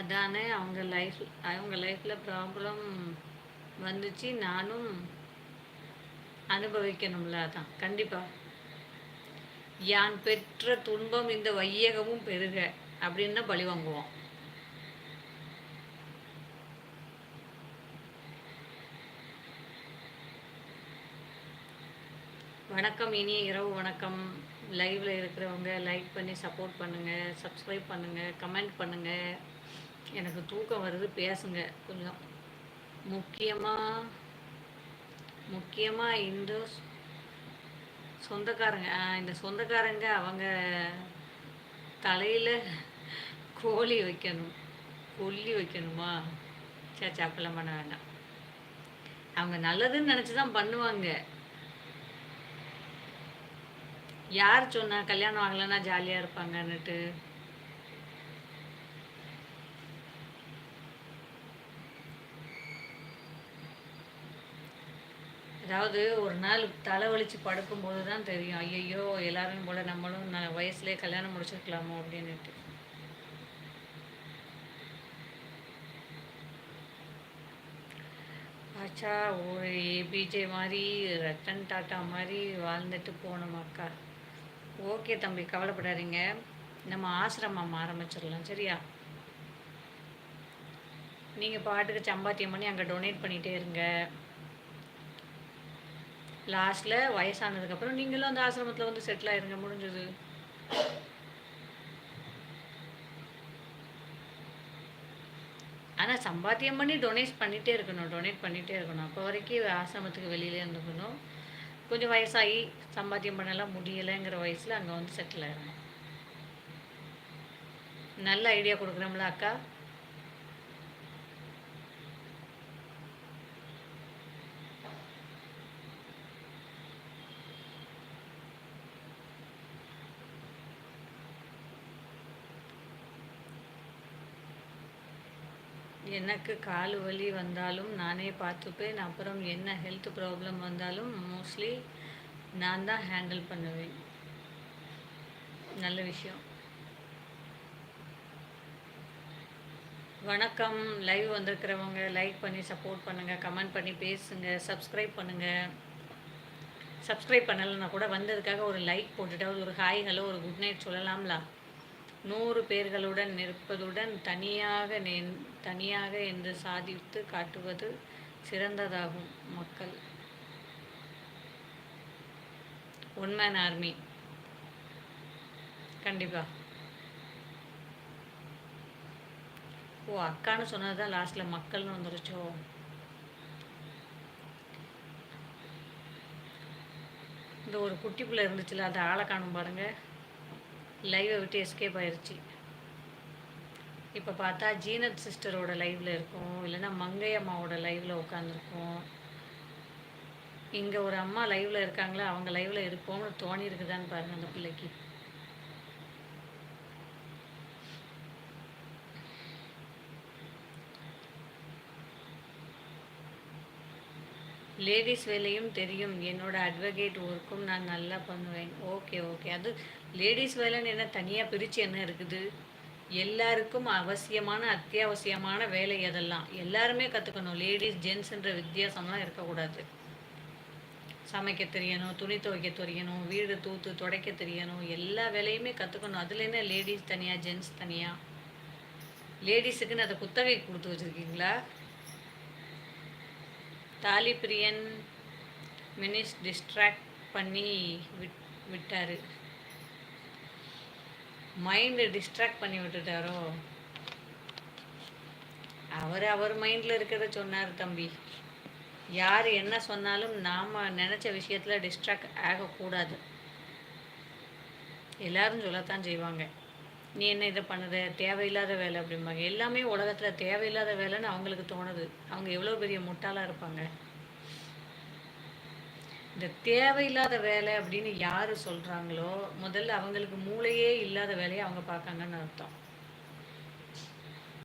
அதானே அவங்க லைஃப் அவங்க லைஃப்பில் ப்ராப்ளம் வந்துச்சு. நானும் அனுபவிக்கணும்ல அதான். கண்டிப்பாக யான் பெற்ற துன்பம் இந்த வையகமும் பெருக அப்படின்னு பழி வாங்குவோம். வணக்கம் இனிய இரவு வணக்கம். லைவ்ல இருக்கிறவங்க லைக் பண்ணி சப்போர்ட் பண்ணுங்க சப்ஸ்கிரைப் பண்ணுங்க கமெண்ட் பண்ணுங்க. எனக்கு தூக்கம் வருது பேசுங்க. கொஞ்சம். முக்கியமாக முக்கியமாக இந்த சொந்தக்காரங்க இந்த சொந்தக்காரங்க அவங்க தலையில் கோழி வைக்கணும். கொல்லி வைக்கணுமா? சேச்சா அப்பெல்லாம் பண்ண வேண்டாம். அவங்க நல்லதுன்னு நினச்சி தான் பண்ணுவாங்க. யார் சொன்னா கல்யாணம் ஆகலைன்னா ஜாலியாக இருப்பாங்கன்னுட்டு. அதாவது ஒரு நாள் தலைவலிச்சு படுக்கும்போது தான் தெரியும். ஐயையோ எல்லாரும் போல நம்மளும் ந வயசுலேயே கல்யாணம் முடிச்சிருக்கலாமோ அப்படின்னுட்டு. ஆச்சா ஒரு ஏபிஜே மாதிரி ரத்தன் டாட்டா மாதிரி வாழ்ந்துட்டு போனோம் அக்கா. ஓகே தம்பி கவலைப்படாதீங்க. நம்ம ஆசிரமம் ஆரம்பிச்சிடலாம் சரியா? நீங்கள் பாட்டுக்கு சம்பாத்தியம் பண்ணி அங்கே டொனேட் பண்ணிகிட்டே இருங்க. லாஸ்ட்டில் வயசானதுக்கப்புறம் நீங்களும் அந்த ஆசிரமத்தில் வந்து செட்டில் ஆயிருங்க முடிஞ்சது. ஆனால் சம்பாத்தியம் பண்ணி டொனேட் பண்ணிகிட்டே இருக்கணும் டொனேட் பண்ணிகிட்டே இருக்கணும். அப்போ வரைக்கும் ஆசிரமத்துக்கு வெளியிலே இருந்துக்கணும். கொஞ்சம் வயசாகி சம்பாத்தியம் பண்ணலாம் முடியலைங்கிற வயசில் அங்கே வந்து செட்டில் ஆயிடணும் நல்ல ஐடியா கொடுக்குறோம்ல அக்கா? எனக்கு கால் வலி வந்தாலும் நானே பார்த்துப்பேன். அப்புறம் என்ன ஹெல்த் ப்ராப்ளம் வந்தாலும் மோஸ்ட்லி நான் தான் ஹேண்டில் பண்ணுவேன். நல்ல விஷயம். வணக்கம். லைவ் வந்திருக்கிறவங்க லைக் பண்ணி சப்போர்ட் பண்ணுங்கள் கமெண்ட் பண்ணி பேசுங்க. சப்ஸ்கிரைப் பண்ணுங்கள் சப்ஸ்கிரைப் பண்ணலைன்னா கூட வந்ததுக்காக ஒரு லைக் போட்டுட்டு ஒரு ஹாய் ஹலோ ஒரு குட் நைட் சொல்லலாம்ல. நூறு பேர்களுடன் நிற்பதுடன் தனியாக நின் தனியாக என்று சாதித்து காட்டுவது சிறந்ததாகும் மக்கள். One man army. கண்டிப்பா. ஓ அக்கான்னு சொன்னது தான் லாஸ்ட்டில் மக்கள்னு வந்துருச்சோ. இந்த ஒரு குட்டி பிள்ளை இருந்துச்சுல அதை ஆளை காணும் பாருங்க. லைவை விட்டு எஸ்கேப் ஆயிடுச்சு இப்போ பார்த்தா ஜீனத் சிஸ்டரோட லைவில் இருக்கும். இல்லைன்னா மங்கை அம்மாவோட லைவில் உட்காந்துருக்கோம் இங்கே ஒரு அம்மா லைவில் இருக்காங்களா? அவங்க லைவில் இருப்போம்னு தோணி இருக்குதான்னு பாருங்கள் அந்த பிள்ளைக்கு. லேடிஸ் வேலையும் தெரியும். என்னோட அட்வொகேட் ஒர்க்கும் நான் நல்லா பண்ணுவேன். ஓகே ஓகே அது லேடிஸ் வேலைன்னு என்ன தனியாக பிரித்து என்ன இருக்குது? எல்லாருக்கும் அவசியமான அத்தியாவசியமான வேலை அதெல்லாம். எல்லாருமே கற்றுக்கணும் லேடிஸ் ஜென்ஸுன்ற வித்தியாசம்லாம் இருக்கக்கூடாது. சமைக்க தெரியணும் துணி துவைக்க தெரியணும் வீடு தூத்து துடைக்க தெரியணும். எல்லா வேலையுமே கற்றுக்கணும் அதில் என்ன லேடிஸ் தனியாக ஜென்ஸ் தனியாக லேடிஸுக்குன்னு அதை குத்தகை கொடுத்து வச்சுருக்கீங்களா? தாலி பிரியன் மினிஸ் டிஸ்ட்ராக்ட் பண்ணி விட் விட்டார். மைண்டு டிஸ்ட்ராக்ட் பண்ணி விட்டுட்டாரோ? அவர் அவர் மைண்டில் இருக்கிறத சொன்னார் தம்பி. யார் என்ன சொன்னாலும் நாம் நினச்ச விஷயத்தில் டிஸ்ட்ராக்ட் ஆகக்கூடாது. எல்லாரும் சொல்லத்தான் செய்வாங்க. நீ என்ன இதை பண்ணுற தேவையில்லாத வேலை அப்படிம்பாங்க. எல்லாமே உலகத்தில் தேவையில்லாத வேலைன்னு அவங்களுக்கு தோணுது. அவங்க எவ்வளோ பெரிய முட்டாளாக இருப்பாங்க? இந்த தேவையில்லாத வேலை அப்படின்னு யார் சொல்கிறாங்களோ முதல்ல அவங்களுக்கு மூளையே இல்லாத வேலையை அவங்க பார்க்காங்கன்னு அர்த்தம்.